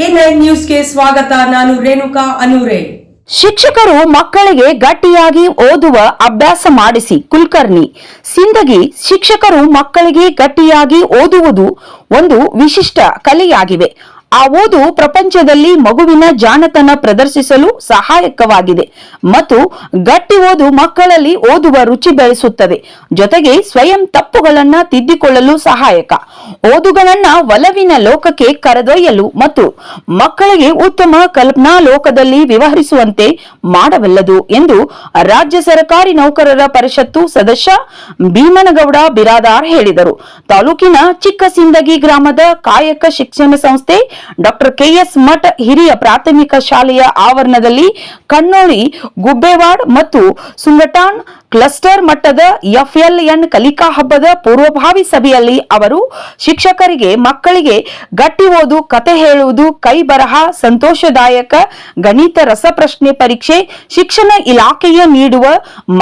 ನ್ಯೂಸ್ಗೆ ಸ್ವಾಗತ, ನಾನು ರೇಣುಕಾ ಅನೂರೆ. ಶಿಕ್ಷಕರು ಮಕ್ಕಳಿಗೆ ಗಟ್ಟಿಯಾಗಿ ಓದುವ ಅಭ್ಯಾಸ ಮಾಡಿಸಿ, ಕುಲಕರ್ಣಿ. ಸಿಂದಗಿ, ಶಿಕ್ಷಕರು ಮಕ್ಕಳಿಗೆ ಗಟ್ಟಿಯಾಗಿ ಓದುವುದು ಒಂದು ವಿಶಿಷ್ಟ ಕಲೆಯಾಗಿವೆ. ಆ ಓದು ಪ್ರಪಂಚದಲ್ಲಿ ಮಗುವಿನ ಜಾಣತನ ಪ್ರದರ್ಶಿಸಲು ಸಹಾಯಕವಾಗಿದೆ ಮತ್ತು ಗಟ್ಟಿ ಓದು ಮಕ್ಕಳಲ್ಲಿ ಓದುವ ರುಚಿ ಬೆಳೆಸುತ್ತದೆ. ಜೊತೆಗೆ ಸ್ವಯಂ ತಪ್ಪುಗಳನ್ನ ತಿದ್ದಿಕೊಳ್ಳಲು ಸಹಾಯಕ. ಓದುಗಳನ್ನ ಒಲವಿನ ಲೋಕಕ್ಕೆ ಕರೆದೊಯ್ಯಲು ಮತ್ತು ಮಕ್ಕಳಿಗೆ ಉತ್ತಮ ಕಲ್ಪನಾ ಲೋಕದಲ್ಲಿ ವ್ಯವಹರಿಸುವಂತೆ ಮಾಡಬಲ್ಲದು ಎಂದು ರಾಜ್ಯ ಸರ್ಕಾರಿ ನೌಕರರ ಪರಿಷತ್ತು ಸದಸ್ಯ ಭೀಮನಗೌಡ ಬಿರಾದಾರ್ ಹೇಳಿದರು. ತಾಲೂಕಿನ ಚಿಕ್ಕಸಿಂದಗಿ ಗ್ರಾಮದ ಕಾಯಕ ಶಿಕ್ಷಣ ಸಂಸ್ಥೆ ಡಾಕ್ಟರ್ ಕೆಎಸ್ ಮಠ ಹಿರಿಯ ಪ್ರಾಥಮಿಕ ಶಾಲೆಯ ಆವರಣದಲ್ಲಿ ಕಣ್ಣೋಳಿ ಗುಬ್ಬೇವಾಡ್ ಮತ್ತು ಸುಂಗಟಾನ್ ಕ್ಲಸ್ಟರ್ ಮಟ್ಟದ ಎಫ್ಎಲ್ಎನ್ ಕಲಿಕಾ ಹಬ್ಬದ ಪೂರ್ವಭಾವಿ ಸಭೆಯಲ್ಲಿ ಅವರು ಶಿಕ್ಷಕರಿಗೆ ಮಕ್ಕಳಿಗೆ ಗಟ್ಟಿ ಓದು, ಕತೆ ಹೇಳುವುದು, ಕೈ ಬರಹ, ಸಂತೋಷದಾಯಕ ಗಣಿತ ರಸಪ್ರಶ್ನೆ ಪರೀಕ್ಷೆ, ಶಿಕ್ಷಣ ಇಲಾಖೆಯ ನೀಡುವ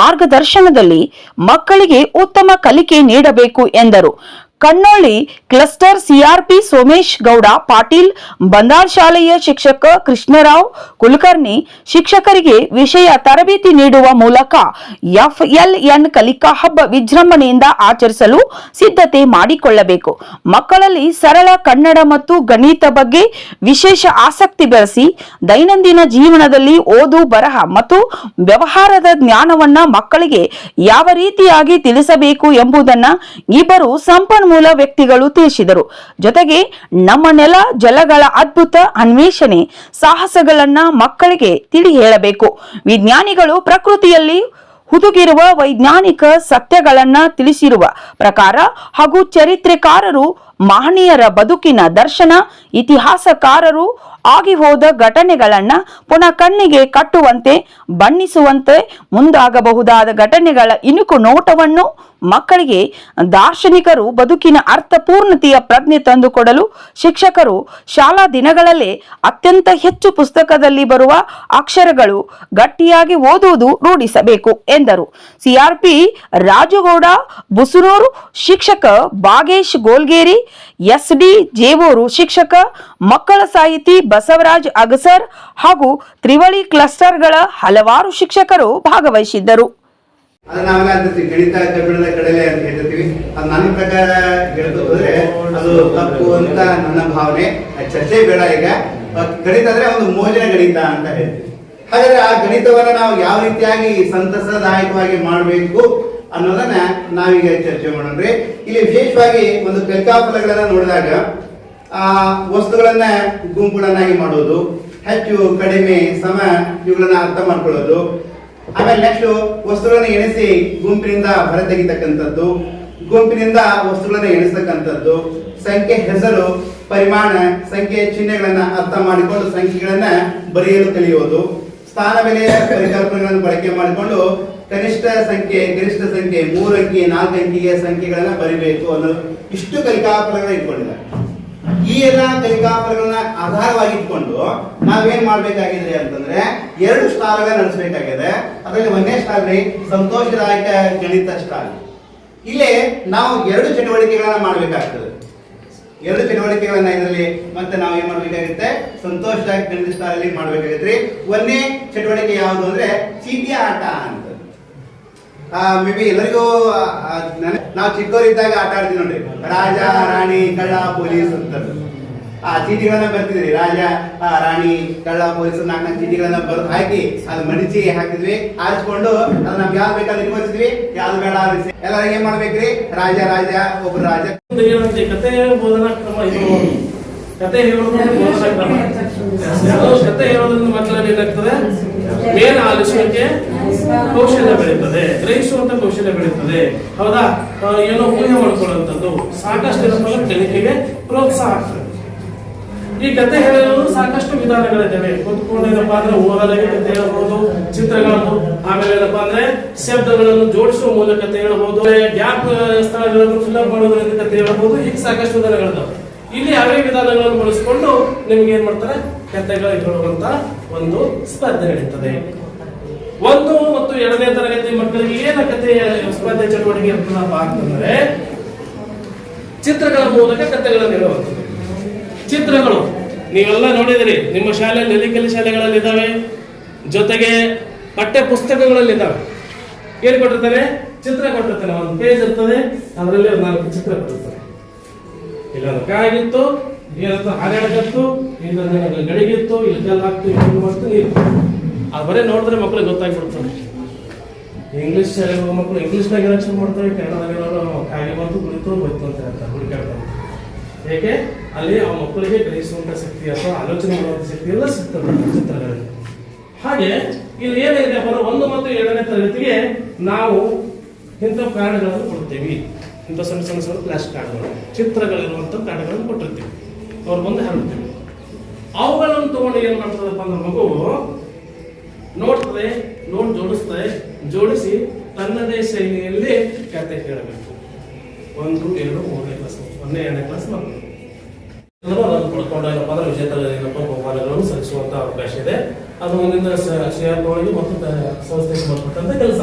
ಮಾರ್ಗದರ್ಶನದಲ್ಲಿ ಮಕ್ಕಳಿಗೆ ಉತ್ತಮ ಕಲಿಕೆ ನೀಡಬೇಕು ಎಂದರು. ಕಣ್ಣೋಳಿ ಕ್ಲಸ್ಟರ್ ಸಿಆರ್ಪಿ ಸೋಮೇಶ್ ಗೌಡ, ಪಾಟೀಲ್ ಬಂದಾರ್ ಶಾಲೆಯ ಶಿಕ್ಷಕ ಕೃಷ್ಣರಾವ್ ಕುಲಕರ್ಣಿ ಶಿಕ್ಷಕರಿಗೆ ವಿಷಯ ತರಬೇತಿ ನೀಡುವ ಮೂಲಕ ಎಫ್ಎಲ್ಎನ್ ಕಲಿಕಾ ಹಬ್ಬ ವಿಜೃಂಭಣೆಯಿಂದ ಆಚರಿಸಲು ಸಿದ್ಧತೆ ಮಾಡಿಕೊಳ್ಳಬೇಕು. ಮಕ್ಕಳಲ್ಲಿ ಸರಳ ಕನ್ನಡ ಮತ್ತು ಗಣಿತ ಬಗ್ಗೆ ವಿಶೇಷ ಆಸಕ್ತಿ ಬೆಳೆಸಿ ದೈನಂದಿನ ಜೀವನದಲ್ಲಿ ಓದು, ಬರಹ ಮತ್ತು ವ್ಯವಹಾರದ ಜ್ಞಾನವನ್ನ ಮಕ್ಕಳಿಗೆ ಯಾವ ರೀತಿಯಾಗಿ ತಿಳಿಸಬೇಕು ಎಂಬುದನ್ನ ಇಬ್ಬರು ಸಂಪನ್ಮೂಲ ವ್ಯಕ್ತಿಗಳು ತಿಳಿಸಿದರು. ಜೊತೆಗೆ ನಮ್ಮ ನೆಲ, ಜಲಗಳ ಅದ್ಭುತ ಅನ್ವೇಷಣೆ ಸಾಹಸಗಳನ್ನ ಮಕ್ಕಳಿಗೆ ತಿಳಿ ಹೇಳಬೇಕು. ವಿಜ್ಞಾನಿಗಳು ಪ್ರಕೃತಿಯಲ್ಲಿ ಹುದುಗಿರುವ ವೈಜ್ಞಾನಿಕ ಸತ್ಯಗಳನ್ನ ತಿಳಿಸಿರುವ ಪ್ರಕಾರ ಹಾಗೂ ಚರಿತ್ರೆಕಾರರು ಮಹನೀಯರ ಬದುಕಿನ ದರ್ಶನ, ಇತಿಹಾಸಕಾರರು ಆಗಿ ಹೋದ ಘಟನೆಗಳನ್ನ ಪುನಃ ಕಣ್ಣಿಗೆ ಕಟ್ಟುವಂತೆ ಬಣ್ಣಿಸುವಂತೆ ಮುಂದಾಗಬಹುದಾದ ಘಟನೆಗಳ ಇಣುಕು ನೋಟವನ್ನು ಮಕ್ಕಳಿಗೆ ದಾರ್ಶನಿಕರು ಬದುಕಿನ ಅರ್ಥಪೂರ್ಣತೆಯ ಪ್ರಜ್ಞೆ ತಂದುಕೊಡಲು ಶಿಕ್ಷಕರು ಶಾಲಾ ದಿನಗಳಲ್ಲೇ ಅತ್ಯಂತ ಹೆಚ್ಚು ಪುಸ್ತಕದಲ್ಲಿ ಬರುವ ಅಕ್ಷರಗಳು ಗಟ್ಟಿಯಾಗಿ ಓದುವುದು ರೂಢಿಸಬೇಕು ಎಂದರು. ಸಿಆರ್ಪಿ ರಾಜುಗೌಡ, ಬುಸುನೂರು ಶಿಕ್ಷಕ ಬಾಗೇಶ್ ಗೋಲ್ಗೇರಿ, ಎಸ್ಡಿ ಜೇವೂರು ಶಿಕ್ಷಕ ಮಕ್ಕಳ ಸಾಹಿತಿ ಬಸವರಾಜ್ ಅಗಸರ್ ಹಾಗೂ ತ್ರಿವಳಿ ಕ್ಲಸ್ಟರ್ಗಳ ಹಲವಾರು ಶಿಕ್ಷಕರು ಭಾಗವಹಿಸಿದ್ದರು. ಅದು ನಾವೆಲ್ಲ ಅಂತಿರ್ತೀವಿ ಗಣಿತ, ಕಬ್ಬಿಣದ ಕಡಲೆ ಅಂತ ಹೇಳ್ತಿರ್ತೀವಿ ಅದು ನನ್ನ ಪ್ರಕಾರ ಹೇಳ್ತು ಹೋದ್ರೆ ಅದು ತಪ್ಪು ಅಂತ ನನ್ನ ಭಾವನೆ. ಚರ್ಚೆ ಬೇಡ ಈಗ. ಗಣಿತ ಅಂದ್ರೆ ಒಂದು ಮೋಜಿನ ಗಣಿತ ಅಂತ ಹೇಳ್ತೀವಿ. ಹಾಗಾದ್ರೆ ಆ ಗಣಿತವನ್ನ ನಾವು ಯಾವ ರೀತಿಯಾಗಿ ಸಂತಸದಾಯಕವಾಗಿ ಮಾಡಬೇಕು ಅನ್ನೋದನ್ನ ನಾವೀಗ ಚರ್ಚೆ ಮಾಡೋಣ್ರಿ ಇಲ್ಲಿ ವಿಶೇಷವಾಗಿ ಒಂದು ಕಲಿಕಾಫಲಗಳನ್ನ ನೋಡಿದಾಗ, ಆ, ವಸ್ತುಗಳನ್ನ ಗುಂಪುಗಳನ್ನಾಗಿ ಮಾಡೋದು, ಹೆಚ್ಚು, ಕಡಿಮೆ, ಸಮ, ಇವುಗಳನ್ನ ಅರ್ಥ ಮಾಡ್ಕೊಳ್ಳೋದು ಆಮೇಲೆ ನೆಕ್ಸ್ಟ್ ವಸ್ತುಗಳನ್ನು ಎಣಿಸಿ ಗುಂಪಿನಿಂದ ಹೊರತೆಗಿತಕ್ಕಂಥದ್ದು ಗುಂಪಿನಿಂದ ವಸ್ತುಗಳನ್ನು ಎಣಿಸ್ತಕ್ಕಂಥದ್ದು, ಸಂಖ್ಯೆ ಹೆಸರು, ಪರಿಮಾಣ, ಸಂಖ್ಯೆ ಚಿಹ್ನೆಗಳನ್ನ ಅರ್ಥ ಮಾಡಿಕೊಂಡು ಸಂಖ್ಯೆಗಳನ್ನ ಬರೆಯಲು ಕಲಿಯುವುದು ಸ್ಥಾನ ಬೆಲೆಯ ಪರಿಕಲ್ಪನೆಗಳನ್ನು ಬಳಕೆ ಮಾಡಿಕೊಂಡು ಕನಿಷ್ಠ ಸಂಖ್ಯೆ, ಗರಿಷ್ಠ ಸಂಖ್ಯೆ, ಮೂರು ಅಂಕಿ, ನಾಲ್ಕು ಸಂಖ್ಯೆಗಳನ್ನ ಬರಿಬೇಕು ಅನ್ನೋದು ಇಷ್ಟು ಕಲಿಕಾಫಲಗಳನ್ನ ಇಟ್ಕೊಂಡಿದ್ದಾರೆ. ಈ ಎಲ್ಲ ಕಲಿಕಾಫಲಗಳನ್ನ ಆಧಾರವಾಗಿಟ್ಕೊಂಡು ನಾವೇನ್ ಮಾಡ್ಬೇಕಾಗಿದೆ ಅಂತಂದ್ರೆ ಎರಡು ಸ್ಟಾಲ್ಗಳನ್ನ ನಡೆಸಬೇಕಾಗಿದೆ. ಅದರಲ್ಲಿ ಒಂದನೇ ಸ್ಟಾಲ್ ರೀ ಸಂತೋಷದಾಯಕ ಗಣಿತ ಸ್ಟಾಲ್ ಇಲ್ಲಿ ನಾವು ಎರಡು ಚಟುವಟಿಕೆಗಳನ್ನ ಮಾಡ್ಬೇಕಾಗ್ತದೆ. ಎರಡು ಚಟುವಟಿಕೆಗಳನ್ನ ಇದರಲ್ಲಿ ಮತ್ತೆ ನಾವು ಏನ್ ಮಾಡ್ಬೇಕಾಗುತ್ತೆ? ಸಂತೋಷದಾಯಕ ಗಣಿತ ಸ್ಟಾಲ್ ಅಲ್ಲಿ ಮಾಡ್ಬೇಕಾಗತ್ತೆ ರೀ. ಒಂದನೇ ಚಟುವಟಿಕೆ ಯಾವುದು ಅಂದ್ರೆ ಚೀಟಿ ಆಟ ಅಂತ. ಮೇ ಬಿ ಎಲ್ಲರಿಗೂ ನಾವು ಚಿಕ್ಕವರಿದ್ದಾಗ ಆಟ ಆಡ್ತೀವಿ ನೋಡ್ರಿ. ರಾಜ, ರಾಣಿ, ಕಳ್ಳ, ಪೊಲೀಸ್ ಅಂತ ಆ ಚೀಟಿಗಳನ್ನ ಬರ್ತಿದ್ರಿ. ರಾಜ ರಾಣಿ, ಕಳ್ಳ, ಪೊಲೀಸ್ ನಾಲ್ಕು ನಾಲ್ಕು ಚೀಟಿಗಳನ್ನ ಬರೆದು ಹಾಕಿ ಅದು ಮಡಿಚಿ ಹಾಕಿದ್ವಿ. ಆರಿಸ್ಕೊಂಡು ಅದು ನಮ್ಗೆ ಯಾವ್ದು ಬೇಕಾದ್ರೆ ಇಟ್ಕೊಳ್ತಿದ್ವಿ ಯಾವ್ದು ಬೇಡ ಆರಿಸಿ ಎಲ್ಲರಿಗೆ ಏನ್ ಮಾಡ್ಬೇಕ್ರಿ? ರಾಜ ರಾಜ, ಒಬ್ರು ರಾಜ. ಕತೆ ಬೋಧನಾ ಕ್ರಮ ಇದು. ಕತೆ ಹೇಳೋದು ಕತೆ ಹೇಳೋದ್ರಿಂದ ಮಕ್ಕಳಲ್ಲಿ ಏನಾಗ್ತದೆ? ಮೇನ್ ಆಲಿಸುವಿಕೆ ಕೌಶಲ್ಯ ಬೆಳೀತದೆ. ಗ್ರಹಿಸುವಂತ ಕೌಶಲ್ಯ ಬೆಳೀತದೆ. ಹೌದಾ? ಏನೋ ಊಹೆ ಮಾಡ್ಕೊಳ್ಳುವಂಥದ್ದು. ಸಾಕಷ್ಟು ಏನಪ್ಪ ಕಲಿಕೆಗೆ ಪ್ರೋತ್ಸಾಹ ಆಗ್ತದೆ. ಈ ಕತೆ ಹೇಳಲು ಸಾಕಷ್ಟು ವಿಧಾನಗಳಿದ್ದಾವೆ. ಕೂತ್ಕೊಂಡು ಏನಪ್ಪಾ ಅಂದ್ರೆ ಓದಲಾಗಿ ಕತೆ ಹೇಳ್ಬೋದು ಚಿತ್ರಗಳನ್ನು. ಆಮೇಲೆ ಏನಪ್ಪಾ ಅಂದ್ರೆ ಶಬ್ದಗಳನ್ನು ಜೋಡಿಸುವ ಮೂಲಕ ಕತೆ ಹೇಳ್ಬೋದು. ಗ್ಯಾಪ್ ಸ್ಥಳಗಳನ್ನು ಫಿಲ್ಅಪ್ ಮಾಡೋದ್ರಿಂದ ಕತೆ ಹೇಳ್ಬೋದು. ಈಗ ಸಾಕಷ್ಟು ವಿಧಾನಗಳಿದಾವೆ ಇಲ್ಲಿ ಅವೇ ವಿಧಾನಗಳನ್ನು ಬಳಸಿಕೊಂಡು ನಿಮ್ಗೆ ಏನ್ ಮಾಡ್ತಾರೆ? ಕತೆಗಳು ಹೇಳುವಂತ ಒಂದು ಸ್ಪರ್ಧೆ ನಡೀತದೆ. ಒಂದು ಮತ್ತು ಎರಡನೇ ತರಗತಿ ಮಕ್ಕಳಿಗೆ ಏನ ಕತೆ ಸ್ಪರ್ಧೆ ಚಟುವಟಿಕೆ ಅಂತ ಅಂತಂದ್ರೆ ಚಿತ್ರಗಳ ಮೂಲಕ ಕಥೆಗಳನ್ನು ಹೇಳುವಂಥದ್ದು. ಚಿತ್ರಗಳು, ನೀವೆಲ್ಲ ನೋಡಿದಿರಿ, ನಿಮ್ಮ ಶಾಲೆಯಲ್ಲಿ ನೆಲಿಕಲಿ ಶಾಲೆಗಳಲ್ಲಿ ಇದ್ದಾವೆ ಜೊತೆಗೆ ಪಠ್ಯ ಪುಸ್ತಕಗಳಲ್ಲಿ ಇದ್ದಾವೆ ಏನ್ ಕೊಟ್ಟಿರ್ತಾನೆ ಚಿತ್ರ ಕೊಟ್ಟಿರ್ತಾನೆ ಒಂದು ಪೇಜ್ ಇರ್ತದೆ, ಅದರಲ್ಲಿ ನಾಲ್ಕು ಚಿತ್ರ ಕೊಟ್ಟಿರ್ತಾನೆ ಇಲ್ಲೊಂದು ಕಾಗಿತ್ತು ಏನಂತ ಹಾರಾಡಕತ್ತು ಇಲ್ಲೊಂದು ಗಡಿಗಿತ್ತು, ಇಲ್ಲಿ ಹಾಕ್ತು, ಇಲ್ಲಿ ಮಾಡ್ತು ನೀರು. ಅದು ಬರೀ ನೋಡಿದ್ರೆ ಮಕ್ಳಿಗೆ ಗೊತ್ತಾಗ್ಬಿಡ್ತಾರೆ ಇಂಗ್ಲೀಷ್ ಶಾಲೆಗೆ ಮಕ್ಕಳು ಇಂಗ್ಲೀಷ್ನಾಗ ಎಲೆಕ್ಷನ್ ಮಾಡ್ತಾರೆ ಕನ್ನಡದಲ್ಲಿ ಕಾಗಿ ಬಂತು ಕುಳಿತು ಹೋಯ್ತು ಅಂತ ಹೇಳ್ತಾರೆ ಹುಡುಕಾಡ್ತಾರೆ ಏಕೆ? ಅಲ್ಲಿ ಆ ಮಕ್ಕಳಿಗೆ ಗ್ರಹಿಸುವಂತ ಶಕ್ತಿ ಅಥವಾ ಆಲೋಚನೆ ಮಾಡುವಂಥ ಶಕ್ತಿ ಎಲ್ಲ ಸಿಗ್ತದೆ ಚಿತ್ರಗಳಲ್ಲಿ. ಹಾಗೆ ಇಲ್ಲಿ ಏನಿದೆ ಒಂದು ಮತ್ತು ಎರಡನೇ ತರಗತಿಗೆ ನಾವು ಇಂಥ ಕಾರಣಗಳನ್ನು ಕೊಡ್ತೀವಿ. ಇಂಥ ಸಣ್ಣ ಸಣ್ಣ ಸಣ್ಣ ಪ್ಲಾಸ್ಟಿಕ್ ಕಾರ್ಡ್ಗಳು ಚಿತ್ರಗಳಿರುವಂಥ ಕಾರ್ಡ್ಗಳನ್ನು ಕೊಟ್ಟಿರ್ತೀವಿ. ಅವ್ರು ಬಂದು ಹರಡ್ತೀವಿ ಅವುಗಳನ್ನು ತಗೊಂಡು ಏನು ಮಾಡ್ತದಪ್ಪ ಅಂದ್ರೆ ಮಗು ನೋಡ್ತದೆ, ನೋಡ್ ಜೋಡಿಸ್ತದೆ ಜೋಡಿಸಿ ತನ್ನದೇ ಶೈಲಿಯಲ್ಲಿ ಕತೆ ಹೇಳಬೇಕು. ಒಂದು, ಎರಡು, ಮೂರನೇ ಕ್ಲಾಸ್ ಒಂದನೇ ಎರಡನೇ ಕ್ಲಾಸ್ ಎಲ್ಲರೂ ಅದನ್ನು ಏನಪ್ಪ ಅಂದ್ರೆ ವಿಜೇತರಿಗಪ್ಪ ಬಹುಮಾನಗಳನ್ನು ಸಲ್ಲಿಸುವಂತ ಅವಕಾಶ ಇದೆ. ಅದು ಮುಂದಿನ ಶೇರ್ ಮತ್ತು ಸಂಸ್ಥೆಗೆ ಸಂಬಂಧಪಟ್ಟಂತ ಕೆಲಸ.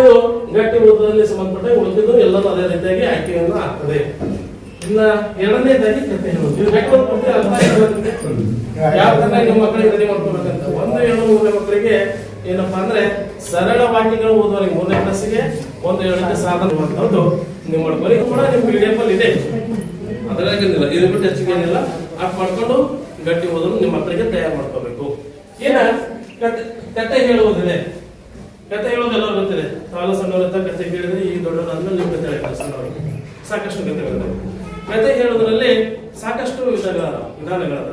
ಇದು ಗಟ್ಟಿ ಉಳಿದಲ್ಲಿ ಸಂಬಂಧಪಟ್ಟ ಉಳಿದಿದ್ದು ಎಲ್ಲರೂ ಅದೇ ರೀತಿಯಾಗಿ ಆಯ್ಕೆಯನ್ನು ಆಗ್ತದೆ. ಇನ್ನ ಎರಡನೇದಾಗಿ ಕತೆ ಹೇಳೋದು ಆಗಿರೋದ್ರಿಂದ ಯಾವ ತರ ನಿಮ್ಮ ಮಕ್ಕಳಿಗೆ ರೆಡಿ ಮಾಡ್ಕೋಬೇಕಂತ ಒಂದು ಎರಡು ಮೂರನೇ ಮಕ್ಕಳಿಗೆ ಏನಪ್ಪಾ ಅಂದ್ರೆ ಸರಳ ವಾಕ್ಯಗಳು ಓದುವವರಿಗೆ ಮೂರನೇ ಕ್ಲಾಸಿಗೆ ಒಂದು ಎರಡನೇ ಸಾಧನ ಮಾಡುವಂಥದ್ದು ನಿಮ್ಮ ಬಳಿ ಕೂಡ ನಿಮ್ಮ ಪಿ ಡಿ ಎಫ್ ಅಲ್ಲಿ ಇದೆ. ಅದರಾಗೇನಿಲ್ಲ ಇದು ಬಿಟ್ಟು ಹೆಚ್ಚಿಗೆ ಏನಿಲ್ಲ. ಅಟ್ ಮಾಡ್ಕೊಂಡು ಗಟ್ಟಿ ಓದಲು ನಿಮ್ಮ ಮಕ್ಕಳಿಗೆ ತಯಾರು ಮಾಡ್ಕೋಬೇಕು. ಏನ? ಕತೆ ಕತೆ ಹೇಳುವುದಿದೆ. ಕತೆ ಹೇಳೋದು ತಾವು ಸಣ್ಣವರಿಂದ ಕತೆ ಹೇಳಿದ್ರೆ ಈ ದೊಡ್ಡವರಾದ್ಮೇಲೆ ನೀವು ಕತೆ ಹೇಳ್ತಾರೆ ಸಣ್ಣವರು ಸಾಕಷ್ಟು ಕತೆಗಳಿದ್ದಾವೆ ಕತೆ ಹೇಳೋದ್ರಲ್ಲಿ ಸಾಕಷ್ಟು ವಿಧಗಳ ವಿಧಾನಗಳದ